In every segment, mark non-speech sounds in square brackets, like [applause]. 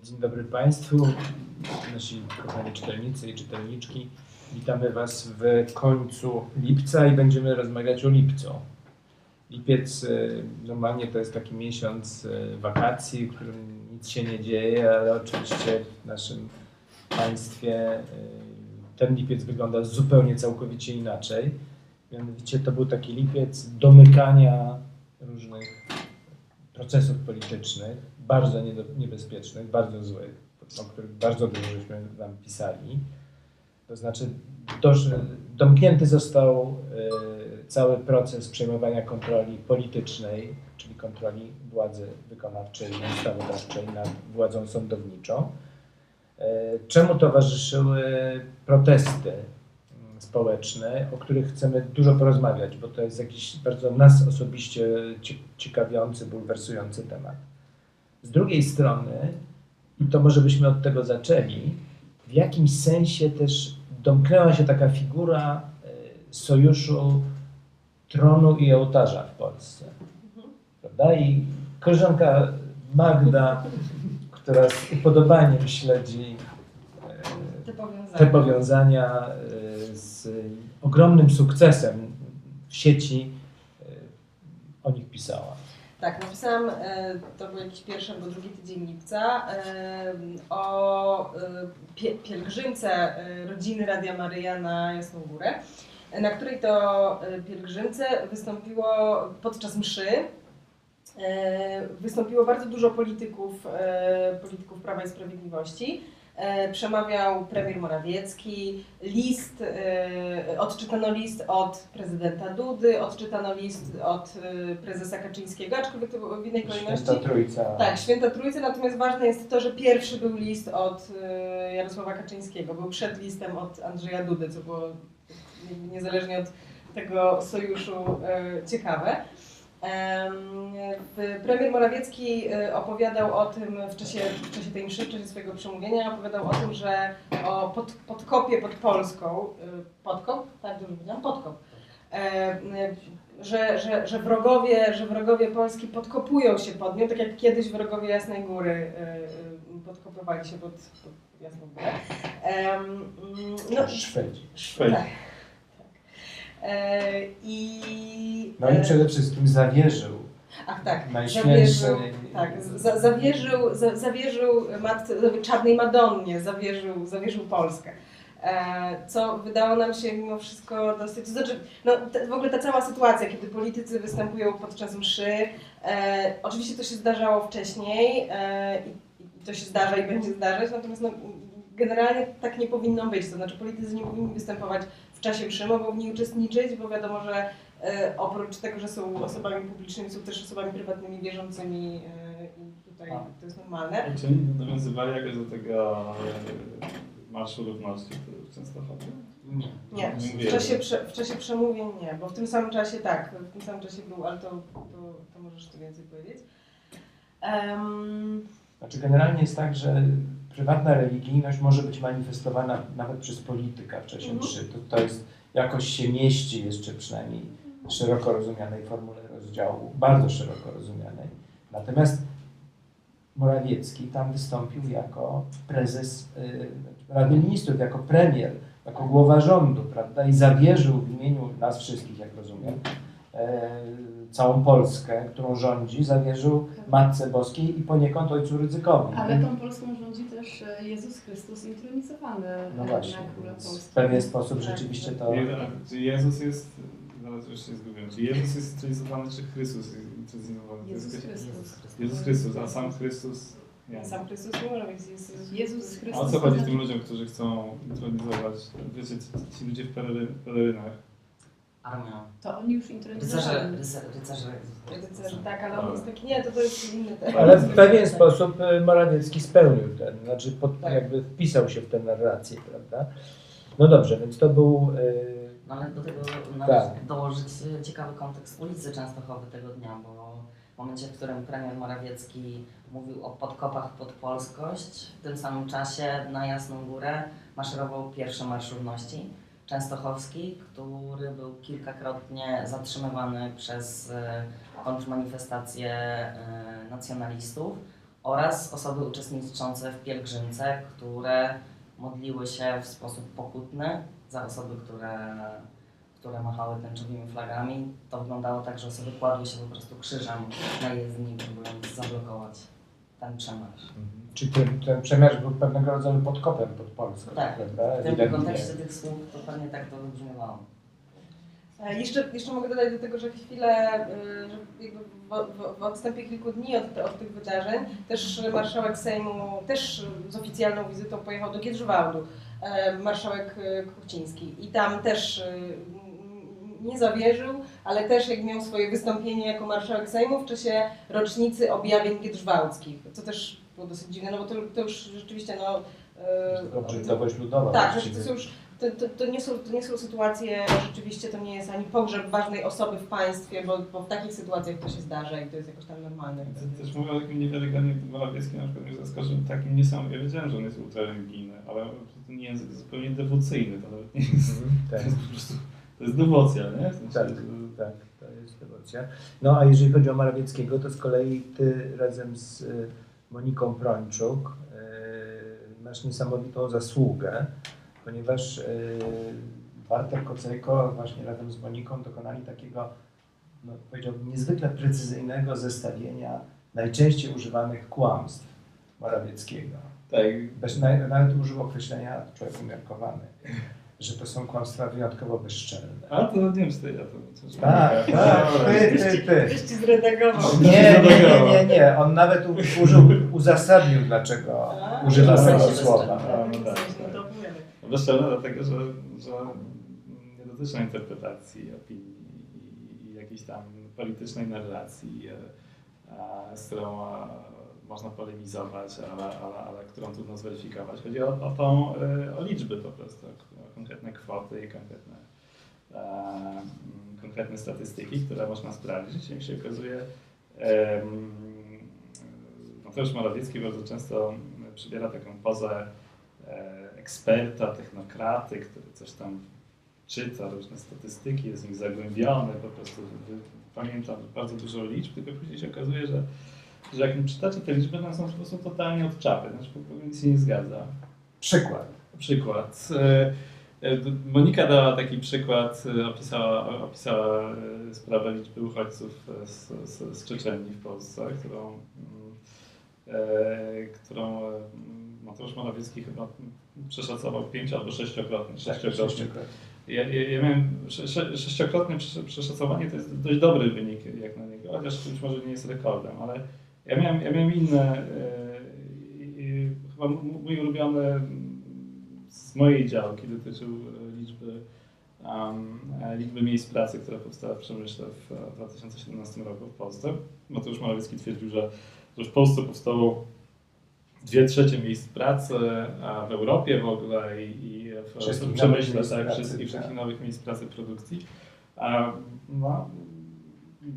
Dzień dobry Państwu, nasi kochani czytelnicy i czytelniczki. Witamy Was w końcu lipca i będziemy rozmawiać o lipcu. Lipiec y, normalnie to jest taki miesiąc y, wakacji, w którym nic się nie dzieje, ale oczywiście w naszym państwie y, ten lipiec wygląda zupełnie całkowicie inaczej. Mianowicie to był taki lipiec domykania różnych procesów politycznych, bardzo niebezpiecznych, bardzo złych, o których bardzo dużo żeśmy nam pisali. To znaczy, dosz, domknięty został e, cały proces przejmowania kontroli politycznej, czyli kontroli władzy wykonawczej ustawodawczej nad władzą sądowniczą. E, Czemu towarzyszyły protesty społeczne, o których chcemy dużo porozmawiać, bo to jest jakiś bardzo nas osobiście cie- ciekawiący, bulwersujący temat. Z drugiej strony, i to może byśmy od tego zaczęli, w jakimś sensie też domknęła się taka figura e, sojuszu tronu i ołtarza w Polsce. Prawda? I koleżanka Magda, która z upodobaniem śledzi Te powiązania. te powiązania e, z ogromnym sukcesem w sieci e, o nich pisała. Tak, napisałam, e, to był jakiś pierwszy albo drugi tydzień lipca, o pie, pielgrzymce rodziny Radia Maryja na Jasną Górę, na której to pielgrzymce wystąpiło podczas mszy. Wystąpiło bardzo dużo polityków, polityków Prawa i Sprawiedliwości. E, Przemawiał premier Morawiecki, list, e, odczytano list od prezydenta Dudy, odczytano list od e, prezesa Kaczyńskiego, aczkolwiek to było w innej kolejności. Święta Trójca. Tak, Święta Trójcy, natomiast ważne jest to, że pierwszy był list od Jarosława Kaczyńskiego, był przed listem od Andrzeja Dudy, co było nie- niezależnie od tego sojuszu ciekawe. Premier Morawiecki e, opowiadał o tym w czasie, w czasie tej mszy, w czasie swojego przemówienia, opowiadał o tym, że o pod, podkopie pod Polską, e, podkop, tak dobrze powiedziałam, podkop, że, że, że, wrogowie, że wrogowie Polski podkopują się pod nią, tak jak kiedyś wrogowie Jasnej Góry e, podkopywali się pod, pod Jasną Górę. Mm, no, Szwedzi. Szwedzi. tak. E, I, No i e, przede wszystkim zawierzył. Ach tak, zawierzył, tak, za, zawierzył, za, zawierzył matce, czarnej Madonnie, zawierzył, zawierzył Polskę. E, co wydało nam się mimo wszystko dosyć, znaczy, no, te, w ogóle ta cała sytuacja, kiedy politycy występują podczas mszy, e, oczywiście to się zdarzało wcześniej e, i, to się zdarza i będzie zdarzać, natomiast no, generalnie tak nie powinno być, to znaczy politycy nie powinni występować czasie mszy, mogą w niej uczestniczyć, bo wiadomo, że E, oprócz tego, że są osobami publicznymi, są też osobami prywatnymi, wierzącymi e, i tutaj A. to jest normalne. Czy oni nawiązywali jakoś do tego e, Marszu Równości w Częstochowie? Nie. Nie, Nie w czasie, w czasie przemówień nie, bo w tym samym czasie tak, w tym samym czasie był, ale to, to, to możesz tu więcej powiedzieć. Em, Znaczy generalnie jest tak, że prywatna religijność może być manifestowana nawet przez polityka w czasie Mhm. mszy. To, to jest jakoś się mieści jeszcze przynajmniej w szeroko rozumianej formule rozdziału, bardzo szeroko rozumianej. Natomiast Morawiecki tam wystąpił jako prezes y, Rady Ministrów, jako premier, jako głowa rządu, prawda? I zawierzył w imieniu nas wszystkich, jak rozumiem, całą Polskę, którą rządzi, zawierzył Matce Boskiej i poniekąd Ojcu Rydzykowi. Ale tą Polską rządzi też e, Jezus Chrystus intronizowany No e, właśnie, na króla więc Polski. w pewien sposób Tak. rzeczywiście to... Czy Jezus jest, zaraz już się zgubiłem, czy Jezus jest intronizowany, czy Chrystus jest intronizowany? Jezus Chrystus. Jezus Chrystus, a sam Chrystus nie. Sam Chrystus może być Jezus. Jezus A Chrystus. o co chodzi tym ludziom, którzy chcą intronizować, wiecie, ci- ci ludzie w pelery, pelerynach? Armia. To oni już Rycerze, rycerze, rycerze. Rycerze, tak, ale on jest taki, nie, to, to jest inny temat. Ale w pewien sposób y, Morawiecki spełnił ten, znaczy pod, Tak. jakby wpisał się w tę narrację, prawda? No dobrze, więc to był... y, No ale do tego Tak. należy dołożyć e, ciekawy kontekst ulicy Częstochowy tego dnia, bo w momencie, w którym premier Morawiecki mówił o podkopach pod polskość, w tym samym czasie na Jasną Górę maszerował pierwszy Marsz Równości częstochowski, który był kilkakrotnie zatrzymywany przez e, kontrmanifestacje e, nacjonalistów. oraz osoby uczestniczące w pielgrzymce, które modliły się w sposób pokutny za osoby, które, które machały tęczowymi flagami. To wyglądało tak, że osoby kładły się po prostu krzyżem na jezdni, próbując zablokować ten przemarsz. Czy ten, ten przemiarz był pewnego rodzaju podkopem pod Polską, Tak. prawda? W tym Ewidentnie. kontekście tych słów to pewnie tak to wybrzmiewało. E, Jeszcze, jeszcze mogę dodać do tego, że chwilę, że jakby w, w, w odstępie kilku dni od, od tych wydarzeń też marszałek Sejmu, też z oficjalną wizytą pojechał do Giedrzwałdu, e, marszałek e, Kuchciński i tam też nie zawierzył, ale też jak miał swoje wystąpienie jako marszałek Sejmu w czasie rocznicy objawień giedrzwałdzkich, co też było dosyć dziwne, no bo to, to już rzeczywiście no... e, Tylko brzydkowość ludowa. tak, właściwie. to są już to, to, to, nie są, to nie są sytuacje, rzeczywiście to nie jest ani pogrzeb ważnej osoby w państwie, bo, bo w takich sytuacjach to się zdarza i to jest jakoś tam normalne. To Też mówię o takim niewiarygodnie Morawiecki na przykład mnie zaskoczył takim niesamowitym, ja wiedziałem, że on jest ultrareligijny, ale ten język jest zupełnie dewocyjny, to nawet nie jest, Mhm, to tak. jest po prostu, to jest dewocja, nie? W sensie, Tak, że- tak, to jest dewocja. No a jeżeli chodzi o Morawieckiego, to z kolei ty razem z y, Moniką Prończuk y, masz niesamowitą zasługę, ponieważ y, Bartek Kocejko właśnie razem z Moniką dokonali takiego, no, powiedziałbym, niezwykle precyzyjnego zestawienia najczęściej używanych kłamstw Morawieckiego. Tak, nawet użył określenia człowiek umiarkowany, że to są kłamstwa wyjątkowo bezczelne. a to nie wiem, ja to... to Tak, tak, [laughs] ty, ty, ty. Ktoś ci zredagował. Nie, nie, nie, nie, nie. On nawet użył, uzasadnił, dlaczego A, używa tego słowa. bezczelne. No, tak, tak. Bezczelne dlatego, że, że nie dotyczy interpretacji, opinii i, jakiejś tam politycznej narracji, e, e, z którą można polemizować, ale, ale, ale którą trudno zweryfikować. Chodzi o, o, tą, e, o liczby po prostu, o, konkretne kwoty i konkretne, e, mm, konkretne statystyki, które można sprawdzić. I się okazuje, to już Morawiecki bardzo często przybiera taką pozę e, eksperta, technokraty, który coś tam czyta, różne statystyki, jest w nich zagłębiony, po prostu wy- pamięta bardzo dużo liczb, tylko później się okazuje, że, że jak czytacie te liczby, one są po prostu totalnie od czapy, znaczy po nic się nie zgadza. Przykład. Przykład. E, e, Monika dała taki przykład, e, opisała, opisała sprawę liczby uchodźców z, z, z Czeczenii w Polsce, którą, mm, e, którą e, Mateusz Morawiecki chyba przeszacował pięć albo sześciokrotnie. Tak, sześciokrotnie. sześciokrotnie. Ja, ja, ja miałem sze, sze, sześciokrotne prze- przeszacowanie, to jest dość dobry wynik jak na niego, chociaż być może nie jest rekordem, ale ja miałem, ja miałem inne, e, chyba mój ulubiony z mojej działki dotyczył e, liczby, um, liczby miejsc pracy, które powstały w przemyśle w e, 2017 roku w Polsce. Mateusz Morawiecki twierdził, że, że w Polsce powstało dwie trzecie miejsc pracy a w Europie w ogóle i, i w, przemyśle, tak, wszystkich, tak. wszystkich nowych miejsc pracy produkcji. A, no,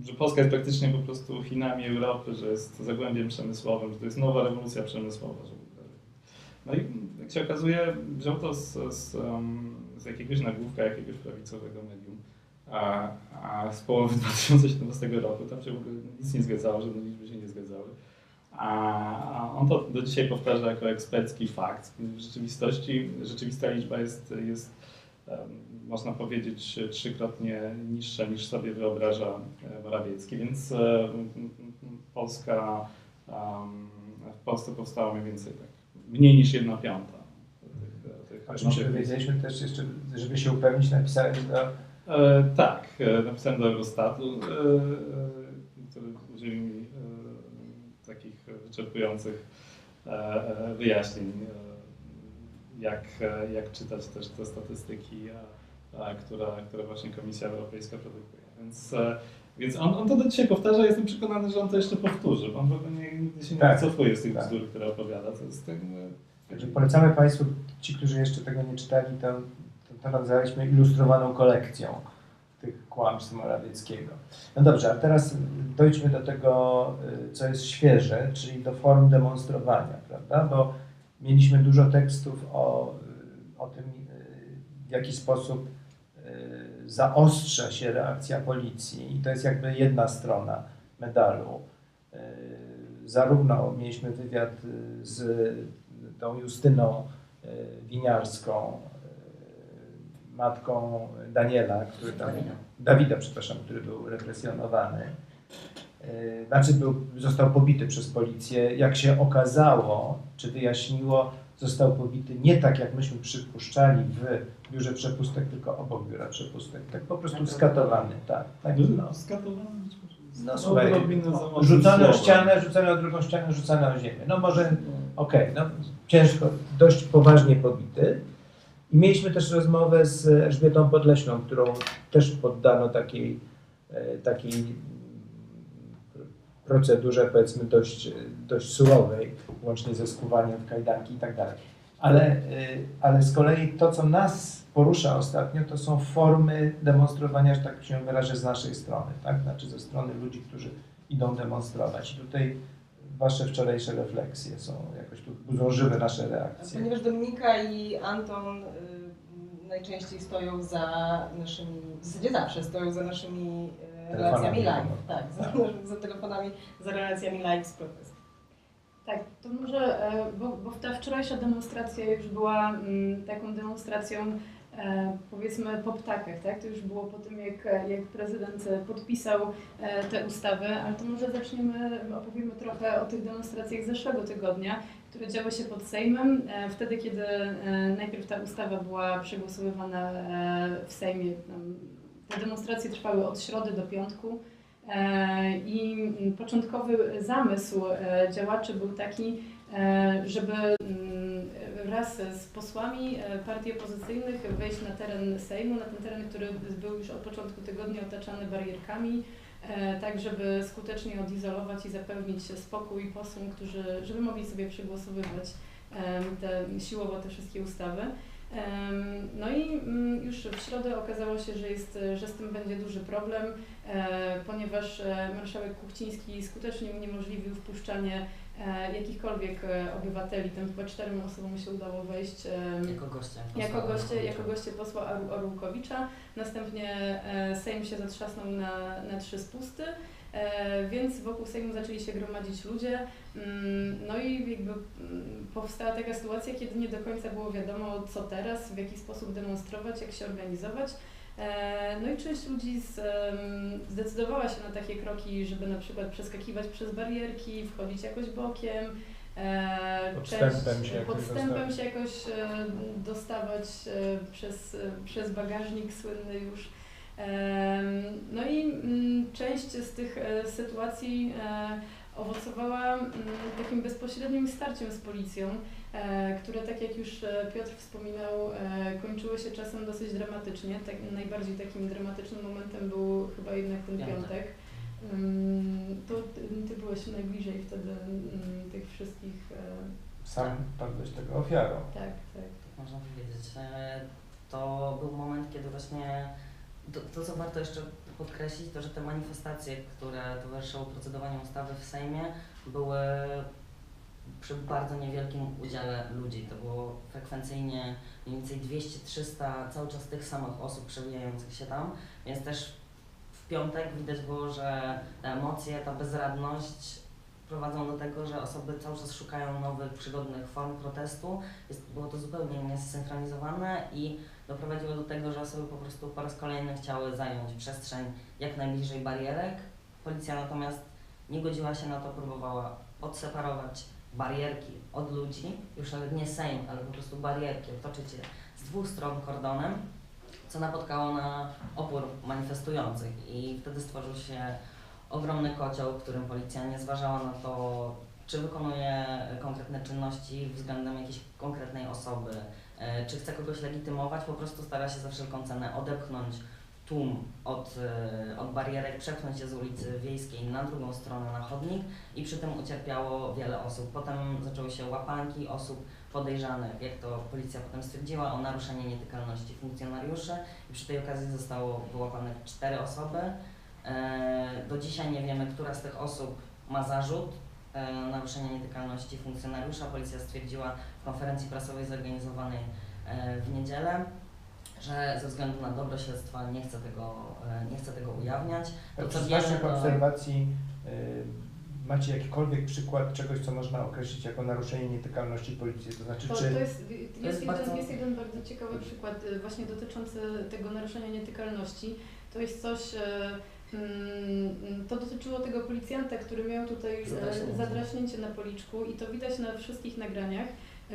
że Polska jest praktycznie po prostu Chinami Europy, że jest zagłębiem przemysłowym, że to jest nowa rewolucja przemysłowa. Ogóle. no i jak się okazuje, wziął to z, z, z jakiegoś nagłówka, jakiegoś prawicowego medium. A, a z połowy [laughs] 2017 roku tam się w ogóle nic nie zgadzało, żadne liczby się nie zgadzały. A on to do dzisiaj powtarza jako ekspercki fakt. W rzeczywistości rzeczywista liczba jest, jest można powiedzieć, trzykrotnie niższa niż sobie wyobraża Morawiecki, więc Polska, w Polsce powstało mniej więcej tak mniej niż jedna piąta. tych- O czym się dowiedzieliśmy też jeszcze, żeby się upewnić, napisałeś do... E, tak, e, napisałem do Eurostatu, e, e, który udzielił mi e, takich wyczerpujących e, wyjaśnień, jak, jak czytać też te statystyki, które, które właśnie Komisja Europejska produkuje. Więc, e, więc on, on to do dzisiaj powtarza, jestem przekonany, że on to jeszcze powtórzy, bo on w ogóle nie, nigdy się nie Tak, wycofuje z tych tak. bzdur, które opowiada. To jest ten, e, Także polecamy Państwu, ci, którzy jeszcze tego nie czytali, to, to, to nazwaliśmy ilustrowaną kolekcją tych kłamstw Morawieckiego. No dobrze, a teraz dojdźmy do tego, y, co jest świeże, czyli do form demonstrowania, prawda? Bo mieliśmy dużo tekstów o, y, o tym, y, w jaki sposób y, zaostrza się reakcja policji i to jest jakby jedna strona medalu. Zarówno mieliśmy wywiad z tą Justyną Winiarską, matką Daniela, który tam. Dawida, przepraszam, który był represjonowany. Y, Znaczy był, został pobity przez policję. Jak się okazało, czy wyjaśniło, został pobity nie tak, jak myśmy przypuszczali w biurze przepustek, tylko obok biura przepustek. Tak po prostu Tak, skatowany, tak. tak no. No, skatowany. No słuchaj, Rzucane o ścianę, rzucane o drugą ścianę, rzucane o ziemię. No może, okej, no ciężko, dość poważnie pobity. I mieliśmy też rozmowę z Elżbietą Podleśną, którą też poddano takiej, e, takiej procedurze, powiedzmy, dość, dość surowej, łącznie ze skuwaniem w kajdanki i tak dalej. Ale, e, ale z kolei to, co nas porusza ostatnio, to są formy demonstrowania, że tak się wyrażę, z naszej strony, tak? Znaczy ze strony ludzi, którzy idą demonstrować. I tutaj wasze wczorajsze refleksje są jakoś tu budzą żywe nasze reakcje. Ponieważ Dominika i Anton y, najczęściej stoją za naszymi, w zasadzie zawsze stoją za naszymi y, relacjami live. Tak, za, [laughs] za telefonami, za relacjami live z protestu. Tak, to może, e, bo, bo ta wczorajsza demonstracja już była mm, taką demonstracją e, powiedzmy po ptakach, tak? To już było po tym, jak, jak prezydent podpisał e, te ustawy, ale to może zaczniemy, opowiemy trochę o tych demonstracjach z zeszłego tygodnia, które działy się pod Sejmem, e, wtedy kiedy e, najpierw ta ustawa była przegłosowywana e, w Sejmie. Tam Te demonstracje trwały od środy do piątku. E, I początkowy zamysł e, działaczy był taki, e, żeby mm, wraz z posłami partii opozycyjnych wejść na teren Sejmu, na ten teren, który był już od początku tygodnia otaczany barierkami, tak żeby skutecznie odizolować i zapewnić spokój posłom, którzy, żeby mogli sobie przegłosowywać te, siłowo te wszystkie ustawy. No i mm, już w środę okazało się, że, jest, że z tym będzie duży problem, e, ponieważ e, marszałek Kuchciński skutecznie uniemożliwił wpuszczanie e, jakichkolwiek obywateli. Tam chyba czterem osobom się udało wejść Jako goście. jako posła goście, jako goście posła Orłukowicza. Następnie Sejm się zatrzasnął na, na trzy spusty, więc wokół Sejmu zaczęli się gromadzić ludzie. Mm, No i jakby mm, powstała taka sytuacja, kiedy nie do końca było wiadomo, co teraz, w jaki sposób demonstrować, jak się organizować. E, No i część ludzi z, zdecydowała się na takie kroki, żeby na przykład przeskakiwać przez barierki, wchodzić jakoś bokiem. E, Podstępem część- się jakoś podstępem dostać. się jakoś e, dostawać e, przez, e, przez bagażnik słynny już. No i mm, część z tych e, sytuacji e, owocowała mm, takim bezpośrednim starciem z policją, e, które tak jak już Piotr wspominał, kończyły się czasem dosyć dramatycznie. Tak, najbardziej takim dramatycznym momentem był chyba jednak ten Piątek. To ty, byłeś najbliżej wtedy ym, tych wszystkich. Sam padłeś tego ofiarą. Tak, tak. Można powiedzieć. To był moment, kiedy właśnie to, to, co warto jeszcze podkreślić, to że te manifestacje, które towarzyszyły procedowaniu ustawy w Sejmie, były przy bardzo niewielkim udziale ludzi. To było frekwencyjnie mniej więcej 200-300 cały czas tych samych osób przewijających się tam, więc też w piątek widać było, że te emocje, ta bezradność prowadzą do tego, że osoby cały czas szukają nowych, przygodnych form protestu. Jest, było to zupełnie niesynchronizowane i doprowadziło do tego, że osoby po prostu po raz kolejny chciały zająć przestrzeń jak najbliżej barierek. Policja natomiast nie godziła się na to, próbowała odseparować barierki od ludzi, już nawet nie Sejm, ale po prostu barierki, otoczyć je z dwóch stron kordonem, co napotkało na opór manifestujących i wtedy stworzył się ogromny kocioł, w którym policja nie zważała na to, czy wykonuje konkretne czynności względem jakiejś konkretnej osoby, e, czy chce kogoś legitymować, po prostu stara się za wszelką cenę odepchnąć tłum od, e, od barierek, przepchnąć je z ulicy Wiejskiej na drugą stronę na chodnik i przy tym ucierpiało wiele osób. Potem zaczęły się łapanki osób podejrzanych, jak to policja potem stwierdziła, o naruszenie nietykalności funkcjonariuszy i przy tej okazji zostało wyłapanych cztery osoby. E, Do dzisiaj nie wiemy, która z tych osób ma zarzut e, naruszenia nietykalności funkcjonariusza. Policja stwierdziła w konferencji prasowej zorganizowanej e, w niedzielę, że ze względu na dobro śledztwa nie chce tego, nie chce tego ujawniać. To, wiemy, naszych to- obserwacji macie jakikolwiek przykład czegoś, co można określić jako naruszenie nietykalności policji? To znaczy, To, czy... to jest, jest, jest jeden, bardzo- jest jeden bardzo ciekawy przykład właśnie dotyczący tego naruszenia nietykalności. To jest coś, to dotyczyło tego policjanta, który miał tutaj Zadraśnięcie. e, zadraśnięcie na policzku i to widać na wszystkich nagraniach,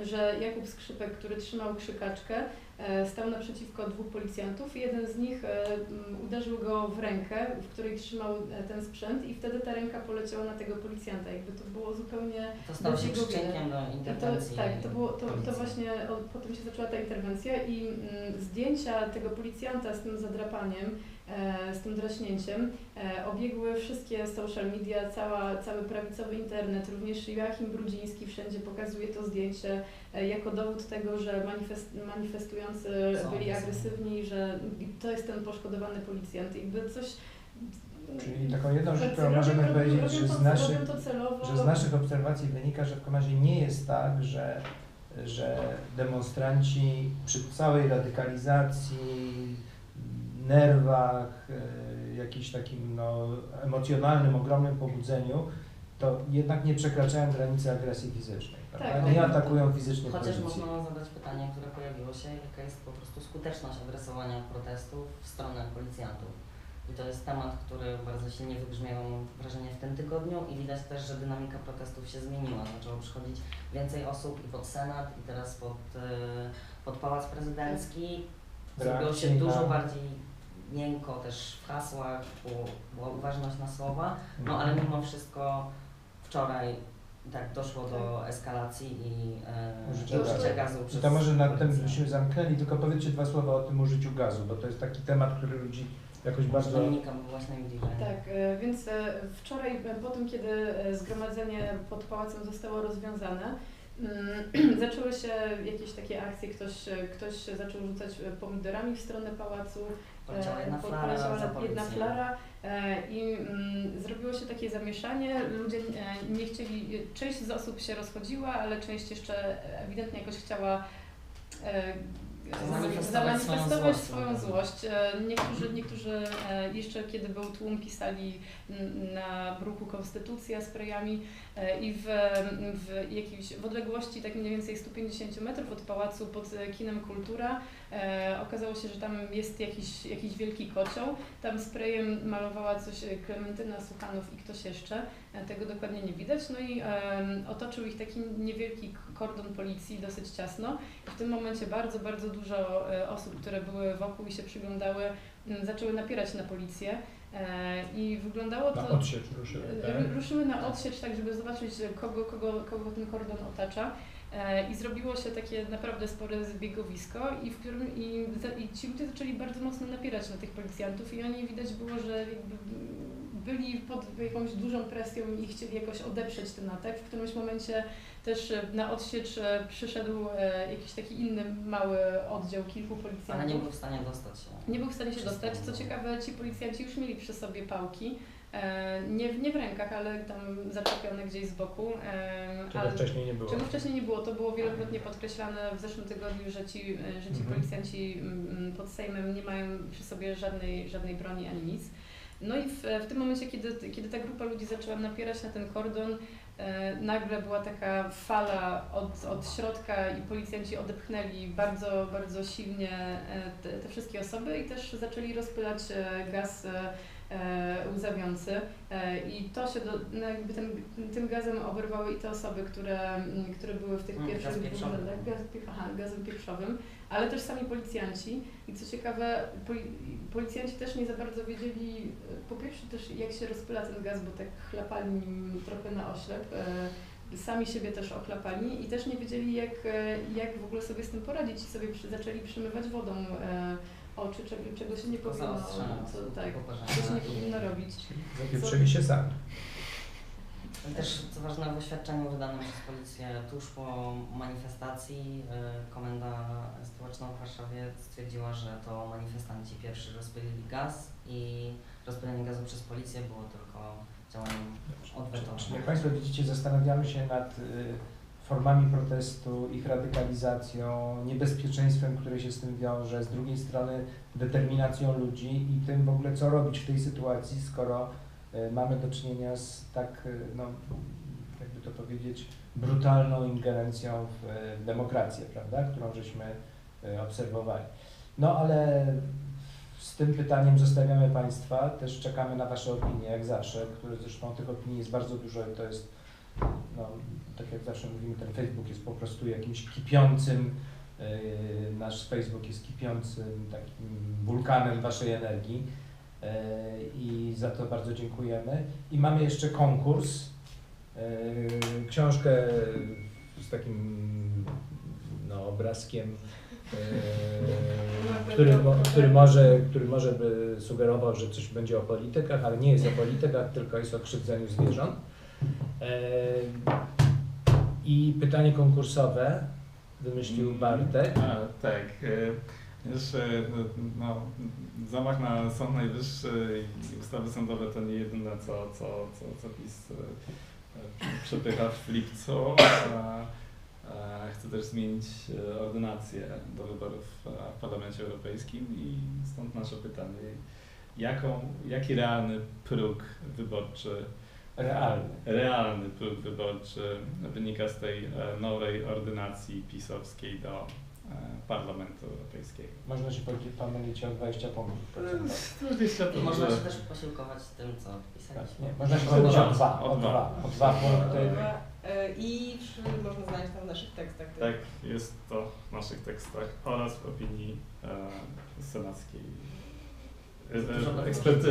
że Jakub Skrzypek, który trzymał krzykaczkę, e, stał naprzeciwko dwóch policjantów i jeden z nich e, mm, uderzył go w rękę, w której trzymał ten sprzęt i wtedy ta ręka poleciała na tego policjanta. Jakby to było zupełnie To stało się przyczynkiem do i to, interwencji. tak, to, było, to, to właśnie o, potem się zaczęła ta interwencja i mm, zdjęcia tego policjanta z tym zadrapaniem, z tym draśnięciem e, obiegły wszystkie social media, cała, cały prawicowy internet, również Joachim Brudziński wszędzie pokazuje to zdjęcie e, jako dowód tego, że manifest, manifestujący Są byli agresywni. agresywni, że to jest ten poszkodowany policjant. Jakby coś... Czyli taką jedną rzecz, którą robią- możemy robią- powiedzieć, robią że to- z naszych, że z naszych obserwacji wynika, że w Komarze nie jest tak, że, że demonstranci przy całej radykalizacji, nerwach, e, jakimś takim no, emocjonalnym, ogromnym pobudzeniu, to jednak nie przekraczają granicy agresji fizycznej. prawda? Tak, nie tak. atakują fizycznie Chociaż policji. można zadać pytanie, które pojawiło się, jaka jest po prostu skuteczność adresowania protestów w stronę policjantów. I to jest temat, który bardzo silnie wybrzmiewał, mam wrażenie, w tym tygodniu i widać też, że dynamika protestów się zmieniła. Zaczęło przychodzić więcej osób i pod Senat, i teraz pod, e, pod Pałac Prezydencki. Zrobiło się dużo bardziej miękko też w hasłach, była uważność na słowa, no ale mimo wszystko wczoraj tak doszło do eskalacji i e, Użycia użycia gazu. I to może na tym byśmy zamknęli, tylko powiedzcie dwa słowa o tym użyciu gazu, bo to jest taki temat, który ludzi jakoś bardzo... Dominika był właśnie. Tak, e, więc e, wczoraj e, po tym, kiedy zgromadzenie pod pałacem zostało rozwiązane, [clears throat] zaczęły się jakieś takie akcje, ktoś, e, ktoś zaczął rzucać e, pomidorami w stronę pałacu, Poleciała jedna e, flara poleciała jedna flara e, i mm, zrobiło się takie zamieszanie, ludzie e, nie chcieli, część z osób się rozchodziła, ale część jeszcze ewidentnie jakoś chciała e, Zamanifestować swoją złość. swoją złość. E, Niektórzy, niektórzy e, jeszcze kiedy był tłum pisali na bruku Konstytucja sprayami e, i w, w, jakiejś, w odległości tak mniej więcej 150 metrów od pałacu pod e, kinem Kultura e, okazało się, że tam jest jakiś, jakiś wielki kocioł. Tam sprayem malowała coś e, Klementyna Suchanów i ktoś jeszcze. E, Tego dokładnie nie widać. No i e, otoczył ich taki niewielki kordon policji, dosyć ciasno. I w tym momencie bardzo, bardzo dużo e, osób, które były wokół i się przyglądały, zaczęły napierać na policję. E, I wyglądało Na to. odsiecz ruszyły, tak? Ru- Ruszyły na odsiecz, tak żeby zobaczyć, kogo, kogo, kogo ten kordon otacza. E, I zrobiło się takie naprawdę spore zbiegowisko i, w którym, i, i ci ludzie zaczęli bardzo mocno napierać na tych policjantów i oni widać było, że byli pod jakąś dużą presją i chcieli jakoś odeprzeć ten atak. W którymś momencie też e, na odsiecz e, przyszedł e, jakiś taki inny mały oddział kilku policjantów. Ale nie był w stanie dostać się. Nie był w stanie się dostać. Co ciekawe, ci policjanci już mieli przy sobie pałki. Nie, w- nie w rękach, ale tam zaczepione gdzieś z boku. Czego ale, wcześniej nie było. czego wcześniej nie było. To było wielokrotnie podkreślane w zeszłym tygodniu, że ci, że ci Mhm. policjanci mm, pod Sejmem nie mają przy sobie żadnej, żadnej broni ani nic. No i w, w tym momencie, kiedy, kiedy ta grupa ludzi zaczęła napierać na ten kordon, nagle była taka fala od, od środka i policjanci odepchnęli bardzo, bardzo silnie e, te, te wszystkie osoby i też zaczęli rozpylać e, gaz e, e, łzawiący. E, i to się do, no jakby tym, tym gazem oberwały i te osoby, które, m, które były w tych Mm, pierwszych gaz gaz, aha, gazem pieprzowym, ale też sami policjanci. I co ciekawe, poli, policjanci też nie za bardzo wiedzieli, e, po pierwsze też jak się rozpyla ten gaz, bo tak chlapali nim trochę na oślep, e, sami siebie też ochlapali i też nie wiedzieli jak, e, jak w ogóle sobie z tym poradzić i sobie przy, zaczęli przymywać wodą e, oczy, czego, czego się nie powinno, co, tak, czego się nie powinno robić. Zapieprzyli się sami. Też co ważne w oświadczeniu wydanym przez policję tuż po manifestacji y, komenda stołeczna w Warszawie stwierdziła, że to manifestanci pierwszy rozpylili gaz i rozpylenie gazu przez policję było tylko działaniem odwetowym. Czyli jak Państwo widzicie, zastanawiamy się nad y, formami protestu, ich radykalizacją, niebezpieczeństwem, które się z tym wiąże, z drugiej strony determinacją ludzi i tym w ogóle co robić w tej sytuacji, skoro e, mamy do czynienia z tak, e, no, jakby to powiedzieć, brutalną ingerencją w, e, demokrację, prawda, którą żeśmy obserwowali. No ale z tym pytaniem zostawiamy Państwa, też czekamy na Wasze opinie, jak zawsze, które zresztą tych opinii jest bardzo dużo i to jest, no, tak jak zawsze mówimy, ten Facebook jest po prostu jakimś kipiącym, yy, nasz Facebook jest kipiącym takim wulkanem Waszej energii yy, i za to bardzo dziękujemy. I mamy jeszcze konkurs, yy, książkę z takim no, obrazkiem który, który, może, który może by sugerował, że coś będzie o politykach, ale nie jest o politykach, tylko jest o krzywdzeniu zwierząt. I pytanie konkursowe wymyślił Bartek. A, tak. Wiesz, e, no, zamach na Sąd Najwyższy i ustawy sądowe to nie jedyne, co, co, co, co PiS e, przepycha w lipcu. Chce też zmienić e, ordynację do wyborów w Parlamencie Europejskim i stąd nasze pytanie. Jaką, jaki realny próg wyborczy Realny. realny próg wyborczy wynika z tej e, nowej ordynacji pisowskiej do e, Parlamentu Europejskiego. Można się powiedzieć, pomylić o 20 punktów procentowych. I można się też posiłkować tym, co Tak, pisaliśmy. nie, można się pomylić o dwa, dwa, o o dwa. dwa, o dwa punkty. E, I można znaleźć tam w naszych tekstach. Tak, jest to w naszych tekstach oraz w opinii e, senackiej. E, e, ekspertyzie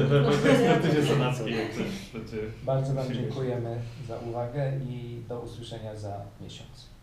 Bardzo Wam dziękujemy za uwagę i do usłyszenia za miesiąc.